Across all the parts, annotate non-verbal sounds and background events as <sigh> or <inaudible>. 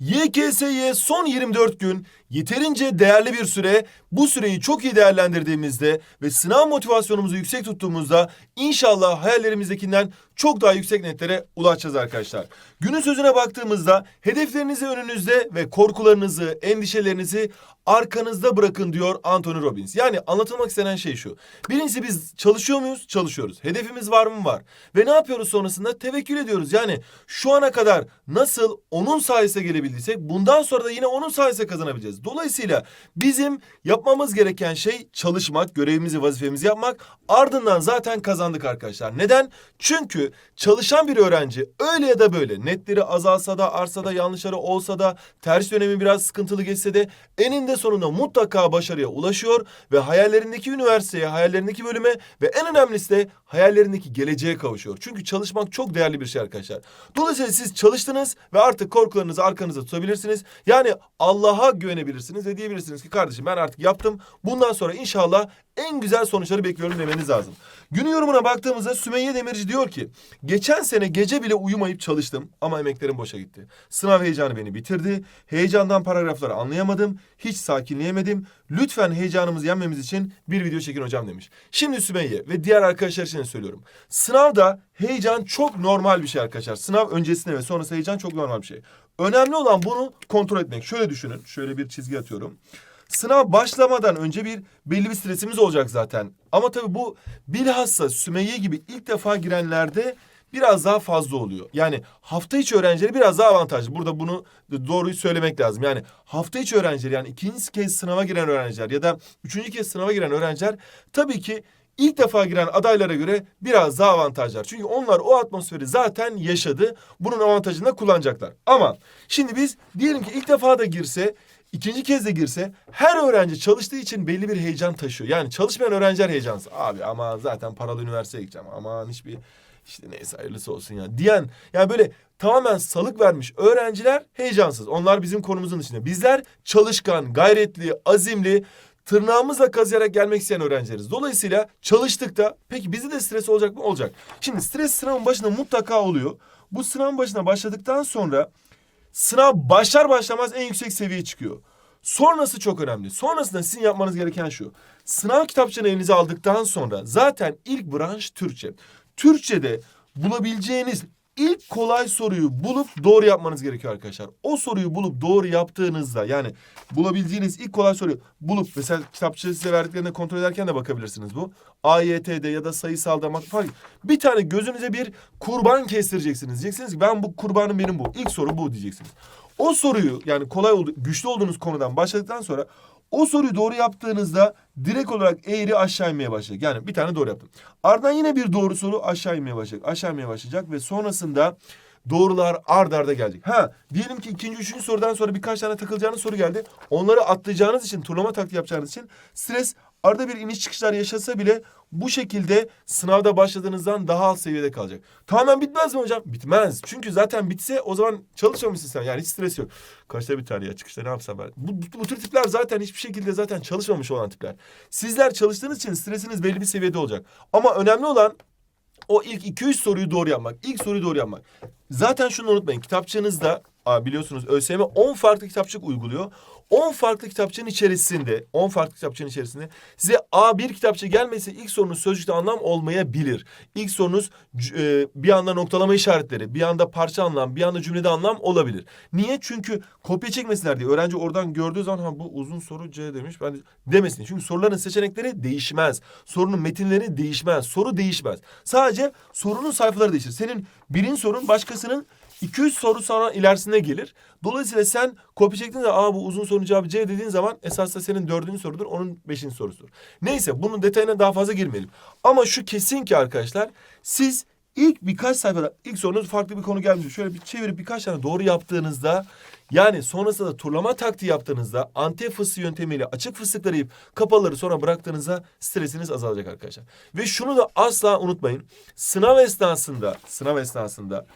YKS'ye son 24 gün yeterince değerli bir süre. Bu süreyi çok iyi değerlendirdiğimizde ve sınav motivasyonumuzu yüksek tuttuğumuzda inşallah hayallerimizdekinden çok daha yüksek netlere ulaşacağız arkadaşlar. Günün sözüne baktığımızda hedeflerinizi önünüzde ve korkularınızı, endişelerinizi arkanızda bırakın diyor Anthony Robbins. Yani anlatılmak istenen şey şu. Birincisi biz çalışıyor muyuz? Çalışıyoruz. Hedefimiz var mı? Var. Ve ne yapıyoruz sonrasında? Tevekkül ediyoruz. Yani şu ana kadar nasıl onun sayesinde gelebildiysek bundan sonra da yine onun sayesinde kazanabileceğiz. Dolayısıyla bizim yapmamız gereken şey çalışmak, görevimizi, vazifemizi yapmak. Ardından zaten kazandık arkadaşlar. Neden? Çünkü çalışan bir öğrenci öyle ya da böyle netleri azalsa da artsa da yanlışları olsa da ters dönemi biraz sıkıntılı geçse de eninde sonunda mutlaka başarıya ulaşıyor ve hayallerindeki üniversiteye, hayallerindeki bölüme ve en önemlisi de hayallerindeki geleceğe kavuşuyor. Çünkü çalışmak çok değerli bir şey arkadaşlar. Dolayısıyla siz çalıştınız ve artık korkularınızı arkanıza tutabilirsiniz. Yani Allah'a güvenebilirsiniz ve diyebilirsiniz ki kardeşim ben artık yaptım. Bundan sonra inşallah en güzel sonuçları bekliyorum demeniz lazım. Günün yorumuna baktığımızda Sümeyye Demirci diyor ki geçen sene gece bile uyumayıp çalıştım ama emeklerim boşa gitti. Sınav heyecanı beni bitirdi. Heyecandan paragrafları anlayamadım. Hiç sakinleyemedim. Lütfen heyecanımızı yenmemiz için bir video çekin hocam demiş. Şimdi Sümeyye ve diğer arkadaşlar için söylüyorum. Sınavda heyecan çok normal bir şey arkadaşlar. Sınav öncesinde ve sonrası heyecan çok normal bir şey. Önemli olan bunu kontrol etmek. Şöyle düşünün. Şöyle bir çizgi atıyorum. Sınav başlamadan önce bir belli bir stresimiz olacak zaten. Ama tabii bu bilhassa Sümeyye gibi ilk defa girenlerde biraz daha fazla oluyor. Yani hafta içi öğrencileri biraz daha avantajlı. Burada bunu doğruyu söylemek lazım. Yani hafta içi öğrencileri yani ikinci kez sınava giren öğrenciler ya da üçüncü kez sınava giren öğrenciler tabii ki ilk defa giren adaylara göre biraz daha avantajlar. Çünkü onlar o atmosferi zaten yaşadı. Bunun avantajını da kullanacaklar. Ama şimdi biz diyelim ki ilk defa da girse İkinci kez de girse her öğrenci çalıştığı için belli bir heyecan taşıyor. Yani çalışmayan öğrenciler heyecansız. Abi ama zaten paralı üniversiteye gideceğim. Aman hiçbir işte neyse hayırlısı olsun ya diyen yani böyle tamamen salık vermiş öğrenciler heyecansız. Onlar bizim konumuzun dışında. Bizler çalışkan, gayretli, azimli, tırnağımızla kazıyarak gelmek isteyen öğrencileriz. Dolayısıyla çalıştık da peki bize de stres olacak mı? Olacak. Şimdi stres sınavın başında mutlaka oluyor. Bu sınavın başına başladıktan sonra sınav başlar başlamaz en yüksek seviyeye çıkıyor. Sonrası çok önemli. Sonrasında sizin yapmanız gereken şu. Sınav kitapçığını elinize aldıktan sonra zaten ilk branş Türkçe. Türkçe'de bulabileceğiniz ilk kolay soruyu bulup doğru yapmanız gerekiyor arkadaşlar. O soruyu bulup doğru yaptığınızda yani bulabileceğiniz ilk kolay soruyu bulup mesela kitapçığı size verdiklerinde kontrol ederken de bakabilirsiniz bu. AYT'de ya da sayısalda fark. Bir tane gözünüze bir kurban kestireceksiniz. Diyeceksiniz ki ben bu kurbanım benim bu. İlk soru bu diyeceksiniz. O soruyu yani kolay oldu, güçlü olduğunuz konudan başladıktan sonra o soruyu doğru yaptığınızda direkt olarak eğri aşağı inmeye başlayacak. Yani bir tane doğru yaptım. Ardından yine bir doğru soru aşağı inmeye başlayacak. Aşağı inmeye başlayacak ve sonrasında doğrular ard arda gelecek. Ha diyelim ki ikinci, üçüncü sorudan sonra birkaç tane takılacağınız soru geldi. Onları atlayacağınız için, turlama taktiği yapacağınız için stres arada bir iniş çıkışlar yaşasa bile bu şekilde sınavda başladığınızdan daha alt seviyede kalacak. Tamamen bitmez mi hocam? Bitmez. Çünkü zaten bitse o zaman çalışmamışsın sen. Yani hiç stres yok. Kaçta biter ya çıkışta ne yapsam ben? Bu, bu, bu tür tipler zaten hiçbir şekilde zaten çalışmamış olan tipler. Sizler çalıştığınız için stresiniz belli bir seviyede olacak. Ama önemli olan o ilk 2-3 soruyu doğru yapmak. İlk soruyu doğru yapmak. Zaten şunu unutmayın. Kitapçığınızda biliyorsunuz ÖSYM 10 farklı kitapçık uyguluyor. 10 farklı kitapçığın içerisinde, 10 farklı kitapçığın içerisinde size A1 kitapçı gelmese ilk sorunuz sözcükte anlam olmayabilir. İlk sorunuz e, bir anda noktalama işaretleri, bir anda parça anlam, bir anda cümlede anlam olabilir. Niye? Çünkü kopya çekmesinler diye. Öğrenci oradan gördüğü zaman ha bu uzun soru C demiş. Ben de, demesin. Çünkü soruların seçenekleri değişmez. Sorunun metinleri değişmez. Soru değişmez. Sadece sorunun sayfaları değişir. Senin birin sorun başkasının 200 soru sonra ilerisine gelir. Dolayısıyla sen kopya çektiğinde aa bu uzun sorunun cevabı C dediğin zaman esasında senin dördüncü sorudur, onun beşinci sorusudur. Neyse bunun detayına daha fazla girmeyelim. Ama şu kesin ki arkadaşlar siz ilk birkaç sayfada ilk sorunuz farklı bir konu gelmiş. Şöyle bir çevirip birkaç tane doğru yaptığınızda yani sonrasında da turlama taktiği yaptığınızda antep fıstığı yöntemiyle açık fıstıkları yiyip kapalıları sonra bıraktığınızda stresiniz azalacak arkadaşlar. Ve şunu da asla unutmayın. Sınav esnasında, sınav esnasında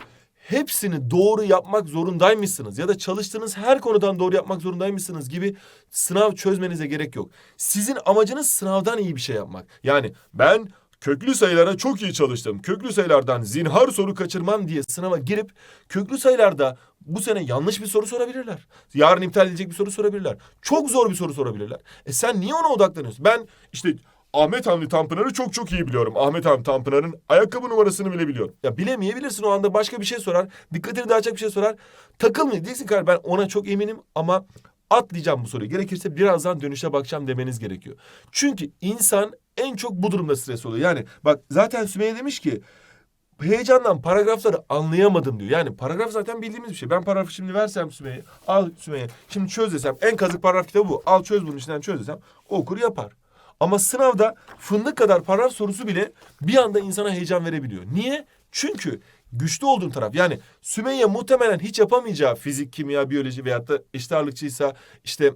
hepsini doğru yapmak zorundaymışsınız ya da çalıştığınız her konudan doğru yapmak zorundaymışsınız gibi sınav çözmenize gerek yok. Sizin amacınız sınavdan iyi bir şey yapmak. Yani ben köklü sayılara çok iyi çalıştım. Köklü sayılardan zinhar soru kaçırmam diye sınava girip köklü sayılarda bu sene yanlış bir soru sorabilirler. Yarın iptal edilecek bir soru sorabilirler. Çok zor bir soru sorabilirler. E sen niye ona odaklanıyorsun? Ben işte Ahmet Hamdi Tanpınar'ı çok çok iyi biliyorum. Ahmet Hamdi Tanpınar'ın ayakkabı numarasını bile biliyorum. Ya bilemeyebilirsin o anda başka bir şey sorar. Dikkatini dağıtacak bir şey sorar. Takılmayın. Diyeceksin ki ben ona çok eminim ama atlayacağım bu soruyu. Gerekirse birazdan dönüşe bakacağım demeniz gerekiyor. Çünkü insan en çok bu durumda stres oluyor. Yani bak zaten Sümeyye demiş ki heyecandan paragrafları anlayamadım diyor. Yani paragraf zaten bildiğimiz bir şey. Ben paragrafı şimdi versem Sümeyye, al Sümeyye, şimdi çöz desem, en kazık paragraf kitabı bu. Al çöz bunun içinden çöz desem, okur yapar. Ama sınavda fındık kadar paragraf sorusu bile bir anda insana heyecan verebiliyor. Niye? Çünkü güçlü olduğun taraf yani Sümeyye muhtemelen hiç yapamayacağı fizik, kimya, biyoloji veyahut da eşit ağırlıkçıysa işte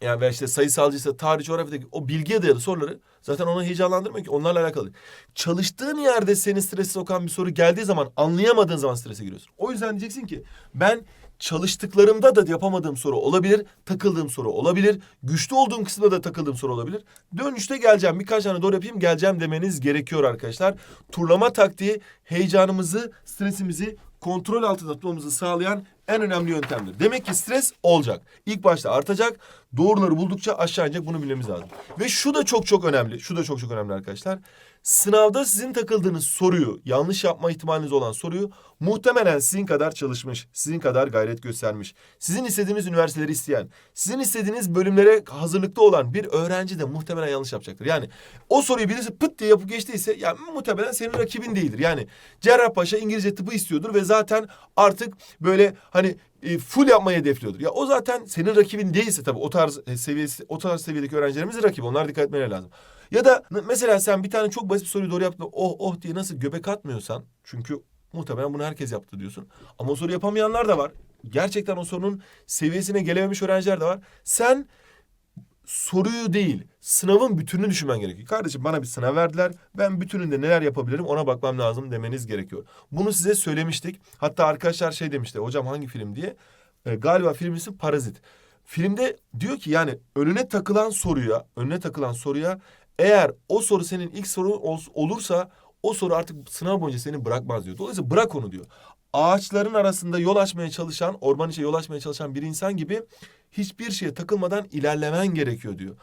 yani veya işte sayısalcıysa tarih, coğrafyadaki o bilgiye dayalı soruları zaten onu heyecanlandırmıyor ki onlarla alakalı. Çalıştığın yerde seni strese sokan bir soru geldiği zaman anlayamadığın zaman strese giriyorsun. O yüzden diyeceksin ki ben çalıştıklarımda da yapamadığım soru olabilir, takıldığım soru olabilir, güçlü olduğum kısımda da takıldığım soru olabilir. Dönüşte geleceğim, birkaç tane doğru yapayım, geleceğim demeniz gerekiyor arkadaşlar. Turlama taktiği heyecanımızı, stresimizi kontrol altında tutmamızı sağlayan en önemli yöntemdir. Demek ki stres olacak. İlk başta artacak. Doğruları buldukça aşağı inecek. Bunu bilmemiz lazım. Ve şu da çok çok önemli. Şu da çok çok önemli arkadaşlar. Sınavda sizin takıldığınız soruyu, yanlış yapma ihtimaliniz olan soruyu muhtemelen sizin kadar çalışmış, sizin kadar gayret göstermiş, sizin istediğiniz üniversiteleri isteyen, sizin istediğiniz bölümlere hazırlıkta olan bir öğrenci de muhtemelen yanlış yapacaktır. Yani o soruyu birisi pıt diye yapıp geçtiyse ya muhtemelen senin rakibin değildir. Yani Cerrahpaşa İngilizce tıpı istiyordur ve zaten artık böyle hani e, full yapmayı hedefliyordur. Ya o zaten senin rakibin değilse tabii o tarz e, seviyesi o tarz seviyedeki öğrencilerimizin rakibi. Onlar dikkat etmeleri lazım. Ya da mesela sen bir tane çok basit bir soruyu doğru yaptın. Oh oh diye nasıl göbek atmıyorsan çünkü muhtemelen bunu herkes yaptı diyorsun. Ama o soru yapamayanlar da var. Gerçekten o sorunun seviyesine gelememiş öğrenciler de var. Sen soruyu değil, sınavın bütününü düşünmen gerekiyor. Kardeşim bana bir sınav verdiler. Ben bütününde neler yapabilirim ona bakmam lazım demeniz gerekiyor. Bunu size söylemiştik. Hatta arkadaşlar şey demişti. Hocam hangi film diye. E, galiba film ismi Parazit. Filmde diyor ki yani önüne takılan soruya, önüne takılan soruya eğer o soru senin ilk soru ol- olursa o soru artık sınav boyunca seni bırakmaz diyor. Dolayısıyla bırak onu diyor. Ağaçların arasında yol açmaya çalışan, orman içe yol açmaya çalışan bir insan gibi hiçbir şeye takılmadan ilerlemen gerekiyor diyor.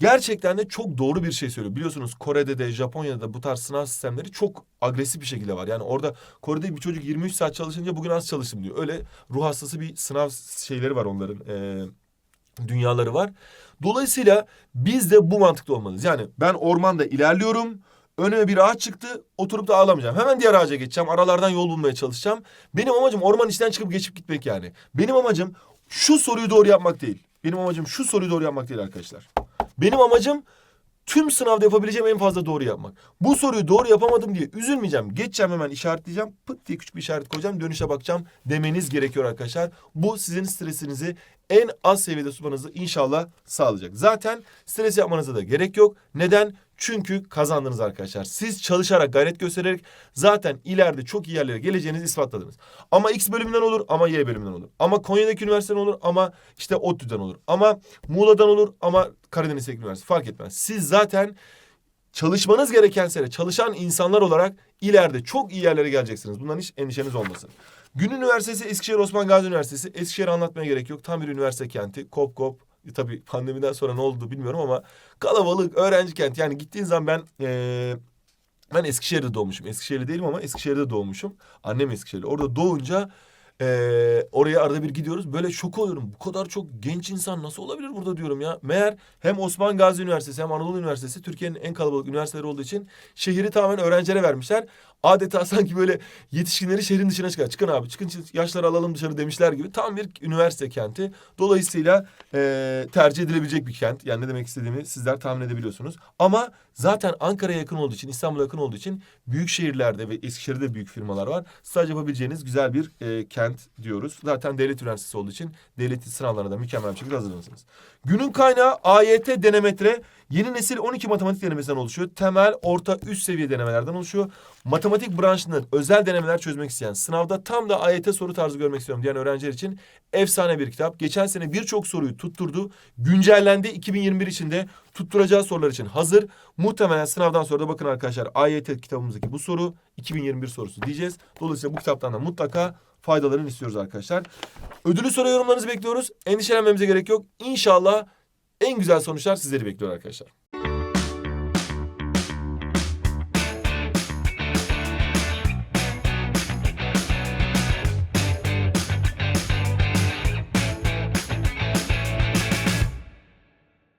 Gerçekten de çok doğru bir şey söylüyor. Biliyorsunuz Kore'de de Japonya'da da bu tarz sınav sistemleri çok agresif bir şekilde var. Yani orada Kore'de bir çocuk 23 saat çalışınca bugün az çalıştım diyor. Öyle ruh hastası bir sınav şeyleri var onların. eee, dünyaları var. Dolayısıyla biz de bu mantıkta olmalıyız. Yani ben ormanda ilerliyorum. Önüme bir ağaç çıktı. Oturup da ağlamayacağım. Hemen diğer ağaca geçeceğim. Aralardan yol bulmaya çalışacağım. Benim amacım orman içinden çıkıp geçip gitmek yani. Benim amacım şu soruyu doğru yapmak değil. Benim amacım şu soruyu doğru yapmak değil arkadaşlar. Benim amacım tüm sınavda yapabileceğim en fazla doğru yapmak. Bu soruyu doğru yapamadım diye üzülmeyeceğim. Geçeceğim hemen işaretleyeceğim. Pıt diye küçük bir işaret koyacağım. Dönüşe bakacağım demeniz gerekiyor arkadaşlar. Bu sizin stresinizi en az seviyede tutmanızı inşallah sağlayacak. Zaten stres yapmanıza da gerek yok. Neden? Çünkü kazandınız arkadaşlar. Siz çalışarak, gayret göstererek zaten ileride çok iyi yerlere geleceğinizi ispatladınız. Ama X bölümünden olur ama Y bölümünden olur. Ama Konya'daki üniversiteden olur ama işte ODTÜ'den olur. Ama Muğla'dan olur ama Karadeniz Teknik Üniversitesi fark etmez. Siz zaten çalışmanız gereken sene çalışan insanlar olarak ileride çok iyi yerlere geleceksiniz. Bundan hiç endişeniz olmasın. Gün Üniversitesi Eskişehir Osman Gazi Üniversitesi. Eskişehir'i anlatmaya gerek yok. Tam bir üniversite kenti. Kop kop. E, tabii pandemiden sonra ne oldu bilmiyorum ama kalabalık öğrenci kenti. Yani gittiğin zaman ben eee, ben Eskişehir'de doğmuşum. Eskişehirli değilim ama Eskişehir'de doğmuşum. Annem Eskişehirli. Orada doğunca eee, oraya arada bir gidiyoruz. Böyle şok oluyorum. Bu kadar çok genç insan nasıl olabilir burada diyorum ya. Meğer hem Osman Gazi Üniversitesi hem Anadolu Üniversitesi Türkiye'nin en kalabalık üniversiteleri olduğu için şehri tamamen öğrencilere vermişler. Adeta <laughs> sanki böyle yetişkinleri şehrin dışına çıkar. Çıkın abi çıkın yaşları alalım dışarı demişler gibi. Tam bir üniversite kenti. Dolayısıyla eee, tercih edilebilecek bir kent. Yani ne demek istediğimi sizler tahmin edebiliyorsunuz. Ama zaten Ankara'ya yakın olduğu için, İstanbul'a yakın olduğu için büyük şehirlerde ve Eskişehir'de büyük firmalar var. Staj yapabileceğiniz güzel bir eee, kent diyoruz. Zaten devlet üniversitesi olduğu için devleti sınavlarına da mükemmel bir şekilde hazırlanırsınız. Günün kaynağı AYT denemetre yeni nesil 12 matematik denemesinden oluşuyor. Temel, orta, üst seviye denemelerden oluşuyor. Matematik branşından özel denemeler çözmek isteyen, sınavda tam da AYT soru tarzı görmek istiyorum diyen öğrenciler için efsane bir kitap. Geçen sene birçok soruyu tutturdu. Güncellendi. 2021 içinde tutturacağı sorular için hazır. Muhtemelen sınavdan sonra da bakın arkadaşlar AYT kitabımızdaki bu soru 2021 sorusu diyeceğiz. Dolayısıyla bu kitaptan da mutlaka faydalarını istiyoruz arkadaşlar. Ödülü soru yorumlarınızı bekliyoruz. Endişelenmemize gerek yok. İnşallah en güzel sonuçlar sizleri bekliyor arkadaşlar.